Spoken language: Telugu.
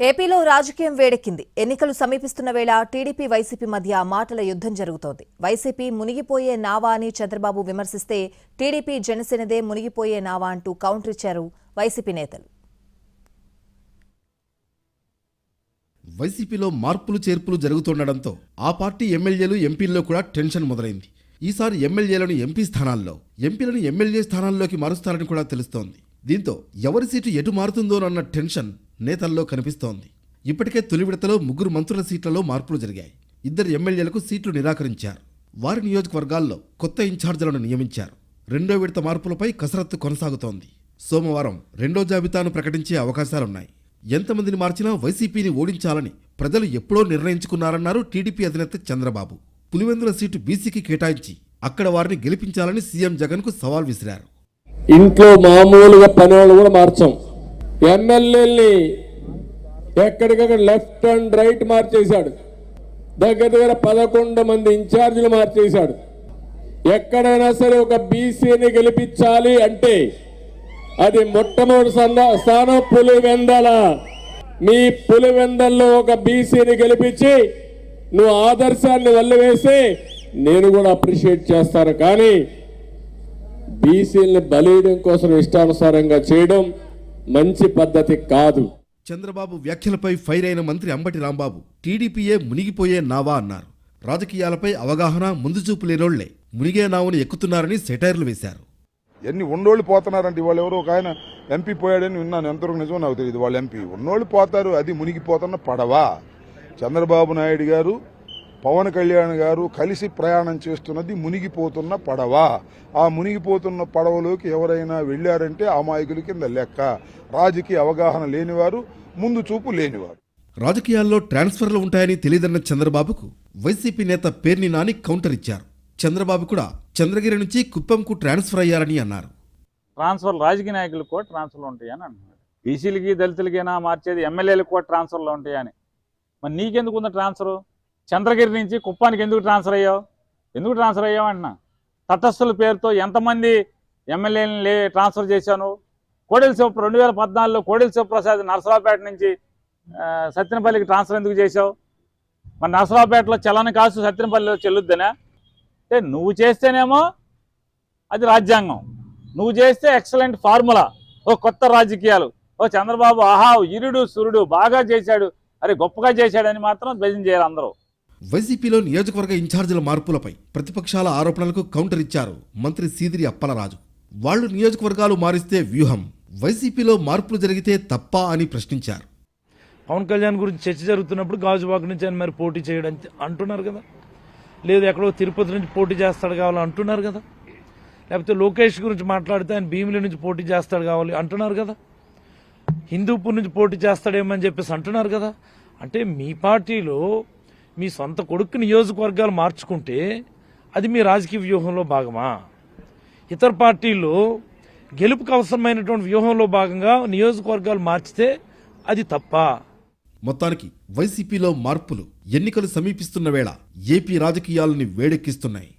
ఏపీలో రాజకీయం వేడెక్కింది. ఎన్నికలు సమీపిస్తున్న వేళ టీడీపీ వైసీపీ మధ్య మాటల యుద్ధం జరుగుతోంది. వైసీపీ మునిగిపోయే నావా అని చంద్రబాబు విమర్శిస్తే టీడీపీ జనసేనదే మునిగిపోయే నావా అంటూ కౌంటర్ ఇచ్చారు వైసీపీ నేతలు. వైసీపీలో మార్పులు చేర్పులు జరుగుతుండడంతో ఆ పార్టీ ఎమ్మెల్యేలు ఎంపీల్లో కూడా టెన్షన్ మొదలైంది. ఈసారి ఎమ్మెల్యేలను ఎంపీ స్థానాల్లో ఎంపీలను ఎమ్మెల్యే స్థానాల్లోకి మారుస్తారని కూడా తెలుస్తోంది. దీంతో ఎవరి సీటు ఎటు మారుతుందోనన్న టెన్షన్ నేతల్లో కనిపిస్తోంది. ఇప్పటికే తొలి విడతలో ముగ్గురు మంత్రుల సీట్లలో మార్పులు జరిగాయి. ఇద్దరు ఎమ్మెల్యేలకు సీట్లు నిరాకరించారు. వారి నియోజకవర్గాల్లో కొత్త ఇన్ఛార్జీలను నియమించారు. రెండో విడత మార్పులపై కసరత్తు కొనసాగుతోంది. సోమవారం రెండో జాబితాను ప్రకటించే అవకాశాలున్నాయి. ఎంతమందిని మార్చినా వైసీపీని ఓడించాలని ప్రజలు ఎప్పుడో నిర్ణయించుకున్నారన్నారు టీడీపీ అధినేత చంద్రబాబు. పులివెందుల సీటు బీసీకి కేటాయించి అక్కడ వారిని గెలిపించాలని సీఎం జగన్కు సవాల్ విసిరారు. ఇంట్లో మామూలుగా పని వాళ్ళు కూడా మార్చాం. ఎమ్మెల్యేని ఎక్కడికక్కడ లెఫ్ట్ అండ్ రైట్ మార్చేశాడు. దగ్గర దగ్గర పదకొండు మంది ఇన్ఛార్జీలు మార్చేశాడు. ఎక్కడైనా సరే ఒక బీసీని గెలిపించాలి అంటే అది మొట్టమొదటి సంద- స్థానం పులివెందల. మీ పులివెందల్లో ఒక బీసీని గెలిపించి నువ్వు ఆదర్శాన్ని వల్లివేసి నేను కూడా అప్రిషియేట్ చేస్తాను. కానీ బీసీని బలీయడం కోసం ఇష్టానుసారంగా చేయడం మంచి పద్ధతి కాదు. చంద్రబాబు వ్యాఖ్యలపై ఫైర్ అయిన మంత్రి అంబటి రాంబాబు టీడీపీయే మునిగిపోయే నావా అన్నారు. రాజకీయాలపై అవగాహన ముందు చూపు లేనోళ్ళే మునిగే నావుని ఎక్కుతున్నారని సెటైర్లు వేశారు. ఎన్ని ఉన్నోళ్ళు పోతున్నారంటే వాళ్ళు ఎవరో ఒక ఆయన ఎంపీ పోయాడని విన్నాను. ఎంతవరకు నిజమో నాకు తెలియదు వాళ్ళు ఎంపీ ఉన్నోళ్ళు పోతారు అది మునిగిపోతున్న పడవ. చంద్రబాబు నాయుడు గారు పవన్ కళ్యాణ్ గారు కలిసి ప్రయాణం చేస్తున్నది మునిగిపోతున్న పడవ. ఆ మునిగిపోతున్న పడవలోకి ఎవరైనా వెళ్ళారంటే అమాయకుల కింద లెక్క. రాజకీయ అవగాహన లేనివారు ముందు చూపు లేనివారు. రాజకీయాల్లో ట్రాన్స్ఫర్లు ఉంటాయని తెలియదన్న చంద్రబాబుకు వైసీపీ నేత పేర్ని నాని కౌంటర్ ఇచ్చారు. చంద్రబాబు కూడా చంద్రగిరి నుంచి కుప్పంకు ట్రాన్స్ఫర్ అయ్యారని అన్నారు. ట్రాన్స్ఫర్ రాజకీయ నాయకులకు కూడా ట్రాన్స్ఫర్లు ఉంటాయని అంటున్నాడు బీసీలకి దళితులకైనా మార్చేది ఎమ్మెల్యేలకు కూడా ట్రాన్స్ఫర్లు ఉంటాయని. మరి నీకెందుకు ఉంది ట్రాన్స్ఫర్? చంద్రగిరి నుంచి కుప్పానికి ఎందుకు ట్రాన్స్ఫర్ అయ్యావు? ఎందుకు ట్రాన్స్ఫర్ అయ్యావు అంటున్నా? తటస్థుల పేరుతో ఎంతమంది ఎమ్మెల్యేని లే ట్రాన్స్ఫర్ చేశాను? కోడెల శివ రెండు వేల పద్నాలుగులో కోడెల శివప్రసాద్ నరసరావుపేట నుంచి సత్యనపల్లికి ట్రాన్స్ఫర్ ఎందుకు చేశావు? మరి నరసరావుపేటలో చలన కాసు సత్యనపల్లిలో చెల్లుద్దనా? అంటే నువ్వు చేస్తేనేమో అది రాజ్యాంగం. నువ్వు చేస్తే ఎక్సలెంట్ ఫార్ములా. ఓ కొత్త రాజకీయాలు. ఓ చంద్రబాబు ఆహా ఇరుడు సురుడు బాగా చేశాడు. అరే గొప్పగా చేశాడని మాత్రం ధ్వజం చేయాలి అందరూ. వైసీపీలో నియోజకవర్గ ఇన్ఛార్జీల మార్పులపై ప్రతిపక్షాల ఆరోపణలకు కౌంటర్ ఇచ్చారు మంత్రి సీదిరి అప్పలరాజు. వాళ్ళు నియోజకవర్గాలు మారిస్తే వ్యూహం వైసీపీలో మార్పులు జరిగితే తప్పా అని ప్రశ్నించారు. పవన్ కళ్యాణ్ గురించి చర్చ జరుగుతున్నప్పుడు గాజువాక నుంచి ఆయన మరి పోటీ చేయడం అంటున్నారు కదా. లేదు ఎక్కడో తిరుపతి నుంచి పోటీ చేస్తాడు కావాలి అంటున్నారు కదా. లేకపోతే లోకేష్ గురించి మాట్లాడితే ఆయన భీమిలి నుంచి పోటీ చేస్తాడు కావాలి అంటున్నారు కదా. హిందూపూర్ నుంచి పోటీ చేస్తాడేమని చెప్పేసి అంటున్నారు కదా. అంటే మీ పార్టీలో మీ సొంత కొడుకు నియోజకవర్గాలు మార్చుకుంటే అది మీ రాజకీయ వ్యూహంలో భాగమా? ఇతర పార్టీల్లో గెలుపుకు అవసరమైనటువంటి వ్యూహంలో భాగంగా నియోజకవర్గాలు మార్చితే అది తప్ప? మొత్తానికి వైసీపీలో మార్పులు ఎన్నికలు సమీపిస్తున్న వేళ ఏపీ రాజకీయాలని వేడెక్కిస్తున్నాయి.